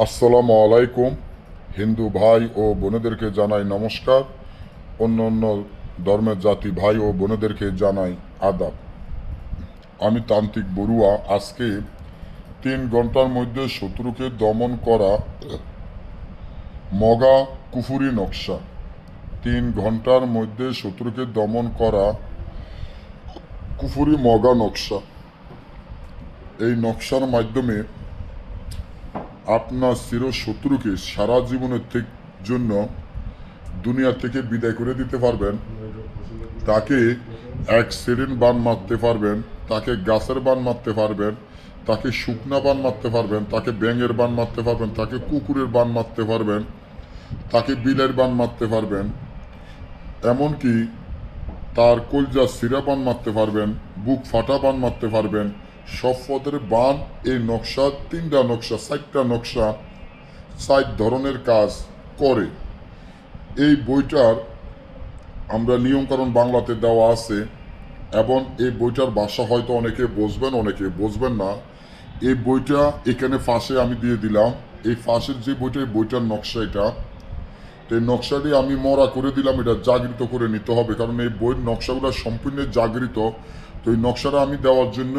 আসসালামু আলাইকুম। হিন্দু ভাই ও বোনেদেরকে জানাই নমস্কার। অন্য অন্য ধর্মের জাতি ভাই ও বোনেদেরকে জানাই আদাব। আমি তান্ত্রিক বড়ুয়া। আজকে তিন ঘণ্টার মধ্যে শত্রুকে দমন করা মগা কুফুরি নকশা। তিন ঘণ্টার মধ্যে শত্রুকে দমন করা কুফুরি মগা নকশা। এই নকশার মাধ্যমে আপনার চির শত্রুকে সারা জীবনের জন্য দুনিয়া থেকে বিদায় করে দিতে পারবেন। তাকে এক অ্যাক্সিডেন্ট বান মারতে পারবেন, তাকে গাছের বান মারতে পারবেন, তাকে শুকনা বান মারতে পারবেন, তাকে ব্যাঙের বান মারতে পারবেন, তাকে কুকুরের বান মারতে পারবেন, তাকে বিলের বান মারতে পারবেন, এমনকি তার কলজা সিরা বান মারতে পারবেন, বুক ফাটা বান মারতে পারবেন সব পদের বান, এই নকশা, তিনটা নকশা, চারটা নকশা, চার ধরনের কাজ করে। এই বইটার আমরা নিয়মকানুন বাংলাতে দেওয়া আছে, এবং এই বইটার ভাষা হয়তো অনেকে বুঝবেন অনেকে বুঝবেন না। এই বইটা এখানে ফাঁসে আমি দিয়ে দিলাম। এই ফাঁসের যে বইটা, এই বইটার নকশা এটা। এই নকশাটি আমি মরা করে দিলাম, এটা জাগৃত করে নিতে হবে, কারণ এই বইয়ের নকশাগুলো সম্পূর্ণ জাগৃত। তো এই নকশাটা আমি দেওয়ার জন্য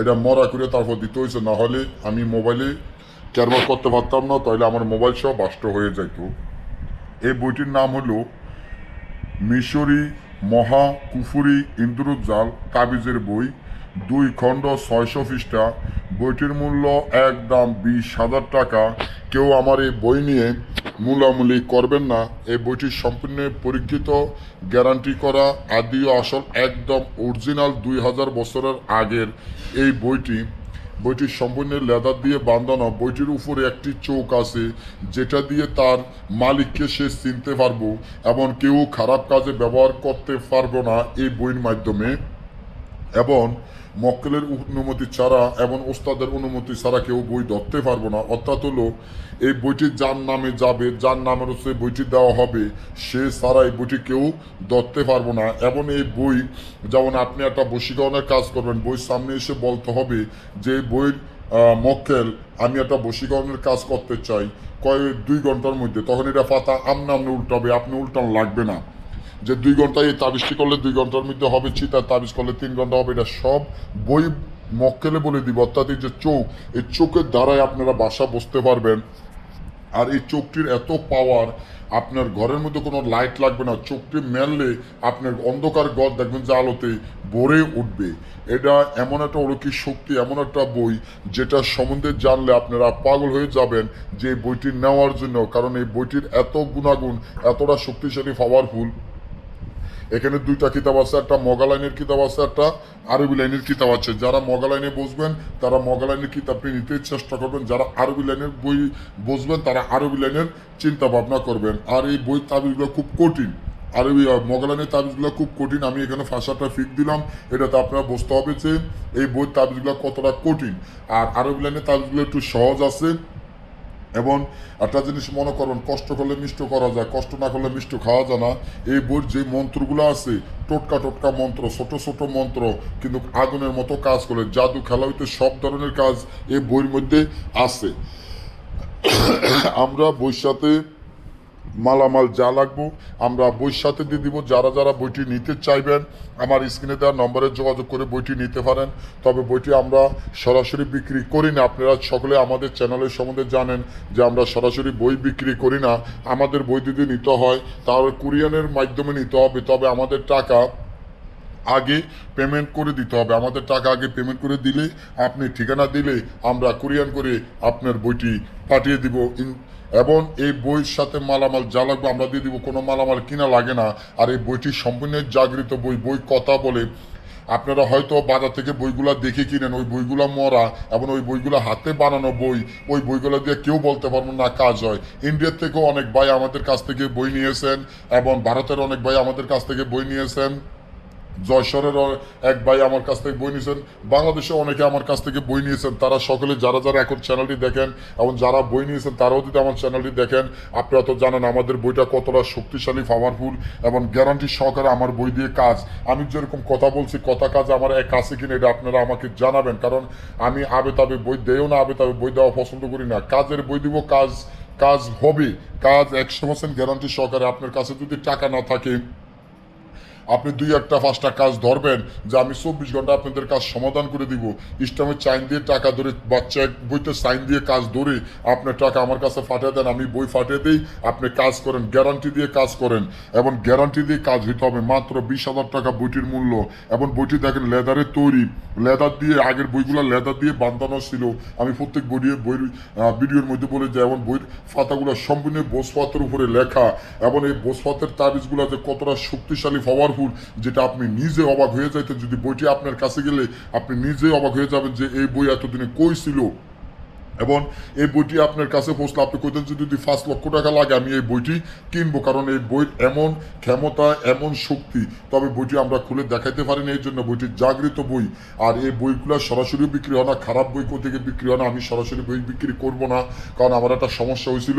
এটা মরা করে তারপর দিতে হয়েছে, না হলে আমি মোবাইলে ক্যারবার করতে পারতাম না, তাহলে আমার মোবাইল সহ বাষ্ট হয়ে যেত। এই বইটির নাম হলো মিশরি মহা কুফুরি ইন্দ্রজাল তাবিজের বই। দুই খণ্ড ছয়শো পৃষ্ঠা। বইটির মূল্য একদম বিশ হাজার টাকা। কেউ আমার এই বই নিয়ে মূলামূলি করবেন না। এই বইটি সম্পূর্ণ পরীক্ষিত, গ্যারান্টি করা আদি আসল, একদম অরিজিনাল দুই হাজার বছরের আগের এই বইটি। বইটি সম্পূর্ণ লেদার দিয়ে বাঁধানো। বইটির উপরে একটি চোখ আছে, যেটা দিয়ে তার মালিককে সে চিনতে পারব এবং কেউ খারাপ কাজে ব্যবহার করতে পারব না এই বইয়ের মাধ্যমে। এবং মক্কেলের অনুমতি ছাড়া এবং ওস্তাদের অনুমতি ছাড়া কেউ বই ধরতে পারব না। অর্থাৎ হলো, এই বইটি যার নামে যাবে, যার নামের হচ্ছে বইটি দেওয়া হবে, সে ছাড়া এই বইটি কেউ ধরতে পারব না। এবং এই বই, যেমন আপনি একটা বশীকরণের কাজ করবেন, বই সামনে এসে বলতে হবে যে, বইয়ের মক্কেল, আমি একটা বশীকরণের কাজ করতে চাই, কয়েক দুই ঘণ্টার মধ্যে। তখন এটা পাতা আমনে আমনে উল্টাবে, আপনি উল্টান লাগবে না। যে দুই ঘন্টায় এই তাবিজটি করলে দুই ঘণ্টার মধ্যে হবে চিতার তাবিজ করলে তিন ঘণ্টা হবে, এটা সব বই মক্কেলে বলে দিব। অর্থাৎ এই যে চোখ, এই চোখের দ্বারাই আপনারা বাসা বসতে পারবেন। আর এই চোখটির এত পাওয়ার আপনার ঘরের মধ্যে কোনো লাইট লাগবে না। চোখটি মেললে আপনার অন্ধকার ঘর দেখবেন যে আলোতে ভরে উঠবে। এটা এমন একটা অলৌকিক শক্তি, এমন একটা বই যেটা সম্বন্ধে জানলে আপনারা পাগল হয়ে যাবেন যে বইটি নেওয়ার জন্য। কারণ এই বইটির এত গুণাগুণ, এতটা শক্তিশালী পাওয়ারফুল এখানে দুইটা কিতাব আছে, একটা মগা লাইনের কিতাব আছে, একটা আরবি লাইনের কিতাব আছে। যারা মগা লাইনে বসবেন, তারা মগা লাইনের কিতাবটি নিতে চেষ্টা করবেন। যারা আরবি লাইনের বই বসবেন, তারা আরবি লাইনের চিন্তা ভাবনা করবেন। আর এই বই তাবিজগুলো খুব কঠিন। আরবি মগলানের তাবিজগুলো খুব কঠিন। আমি এখানে ফাঁসাটা ফিক দিলাম। এটাতে আপনারা বুঝতে হবে যে, এই বই তাবিজগুলো কতটা কঠিন। আর আরবি লাইনের তাবিজগুলো একটু সহজ আছে। এবং একটা জিনিস মনে করেন, কষ্ট করলে মিষ্ট করা যায়, কষ্ট না করলে মিষ্ট খাওয়া যায় না। এই বইয়ের যে মন্ত্রগুলো আছে, টোটকা টোটকা মন্ত্র, ছোট ছোট মন্ত্র, কিন্তু আগুনের মতো কাজ করে, জাদু খেলা হইতে সব ধরনের কাজ এই বইয়ের মধ্যে আছে। আমরা বইয়ের সাথে মালামাল যা লাগবো, আমরা বইয়ের সাথে দিয়ে দিব। যারা যারা বইটি নিতে চাইবেন, আমার স্ক্রিনে দেওয়া নম্বরে যোগাযোগ করে বইটি নিতে পারেন। তবে বইটি আমরা সরাসরি বিক্রি করি না। আপনারা সকলে আমাদের চ্যানেলের সম্বন্ধে জানেন যে আমরা সরাসরি বই বিক্রি করি না। আমাদের বই যদি নিতে হয়, তাহলে কুরিয়ানের মাধ্যমে নিতে হবে। তবে আমাদের টাকা আগে পেমেন্ট করে দিতে হবে। আমাদের টাকা আগে পেমেন্ট করে দিলে, আপনি ঠিকানা দিলে আমরা কুরিয়ান করে আপনার বইটি পাঠিয়ে দিব। এবং এই বইয়ের সাথে মালামাল যা লাগবে আমরা দিয়ে দিব। কোনো মালামাল কিনা লাগে না। আর এই বইটি সম্পূর্ণ জাগৃত বই। বই কথা বলে। আপনারা হয়তো বাজার থেকে বইগুলা দেখে কিনেন। ওই বইগুলা মরা এবং ওই বইগুলো হাতে বানানো বই। ওই বইগুলো দিয়ে কেউ বলতে পারব না কাজ হয়। ইন্ডিয়ার থেকেও অনেক ভাই আমাদের কাছ থেকে বই নিয়েছেন এবং ভারতের অনেক ভাই আমাদের কাছ থেকে বই নিয়েছেন। যশোরের এক ভাই আমার কাছ থেকে বই নিয়েছেন। বাংলাদেশে অনেকে আমার কাছ থেকে বই নিয়েছেন। তারা সকলে যারা যারা এখন চ্যানেলটি দেখেন এবং যারা বই নিয়েছেন, তারাও যদি আমার চ্যানেলটি দেখেন আপনারা তো জানেন আমাদের বইটা কতটা শক্তিশালী পাওয়ারফুল এবং গ্যারান্টি সহকারে আমার বই দিয়ে কাজ। আমি যেরকম কথা বলছি, কথা কাজ আমার এক আছে কিনা এটা আপনারা আমাকে জানাবেন। কারণ আমি আবে তাবে বই দেও না আবে তাবে বই দেওয়া পছন্দ করি না। কাজের বই দিব, কাজ কাজ হবে। কাজ একশো পার্সেন্ট গ্যারান্টি সহকারে আপনার কাছে যদি টাকা না থাকে আপনি দুই একটা পাঁচটা কাজ ধরবেন যে আমি চব্বিশ ঘণ্টা আপনাদের কাজ সমাধান করে দিব। ইস্টামের চাইন দিয়ে টাকা ধরে বাচ্চা বইতে সাইন দিয়ে কাজ ধরে আপনার টাকা আমার কাছে ফাটিয়ে দেন, আমি বই ফাটিয়ে দিই, আপনি কাজ করেন, গ্যারান্টি দিয়ে কাজ করেন। এবং গ্যারান্টি দিয়ে কাজ হইতে হবে মাত্র বিশ হাজার টাকা বইটির মূল্য। এবং বইটি দেখেন লেদারের তৈরি। লেদার দিয়ে আগের বইগুলো লেদার দিয়ে বান্ধানো ছিল। আমি প্রত্যেক বই বই ভিডিওর মধ্যে বলে যে এবং বইয়ের পাতাগুলো সম্পূর্ণ বোসপাতের উপরে লেখা। এবং এই বোসপাতের তাবিজগুলো যে কতটা শক্তিশালী পাওয়ারফুল যেটা আপনি নিজে অবাক হয়ে যাইতেন যদি বইটি আপনার কাছে গেলে, আপনি নিজে অবাক হয়ে যাবেন যে এই বই এতদিনে কই ছিল? এবং এই বইটি আপনার কাছে পৌঁছলে আপনি কইতেন যে যদি পাঁচ লক্ষ টাকা লাগে, আমি এই বইটি কিনবো। কারণ এই বইয়ের এমন ক্ষমতা, এমন শক্তি, তবে বইটি আমরা খুলে দেখাইতে পারি না এই জন্য বইটি জাগৃত বই। আর এই বইগুলো সরাসরি বিক্রি হয় না, খারাপ বই কোথেকে বিক্রি হয় না, আমি সরাসরি বই বিক্রি করব না, কারণ আমার একটা সমস্যা হয়েছিল,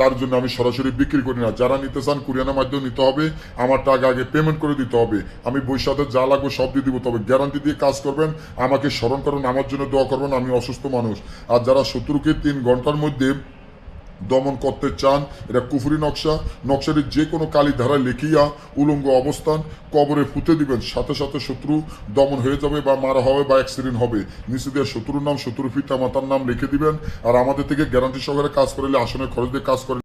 তার জন্য আমি সরাসরি বিক্রি করি না। যারা নিতে চান, কুরিয়ানের মাধ্যমে নিতে হবে, আমার টাকা আগে পেমেন্ট করে দিতে হবে। আমি বইয়ের সাথে যা লাগবে সব দিয়ে দিব, তবে গ্যারান্টি দিয়ে কাজ করবেন, আমাকে স্মরণ করুন আমার জন্য দোয়া করবেন, আমি অসুস্থ মানুষ। আর যারা শত্রুকে তিন ঘণ্টার মধ্যে দমন করতে চান, এটা কুফরি নকশা। নকশাটি যে কোনো কালী ধারায় লিখিয়া উলঙ্গ অবস্থান কবরে ফুতে দিবেন। সাথে সাথে শত্রু দমন হয়ে যাবে বা মারা হবে বা অ্যাক্সিডেন্ট হবে। নিচে দেওয়া শত্রুর নাম শত্রু পিতা মাতার নাম লিখে দিবেন। আর আমাদের থেকে গ্যারান্টি সহকারে কাজ করলে আসনের খরচ দিয়ে কাজ করে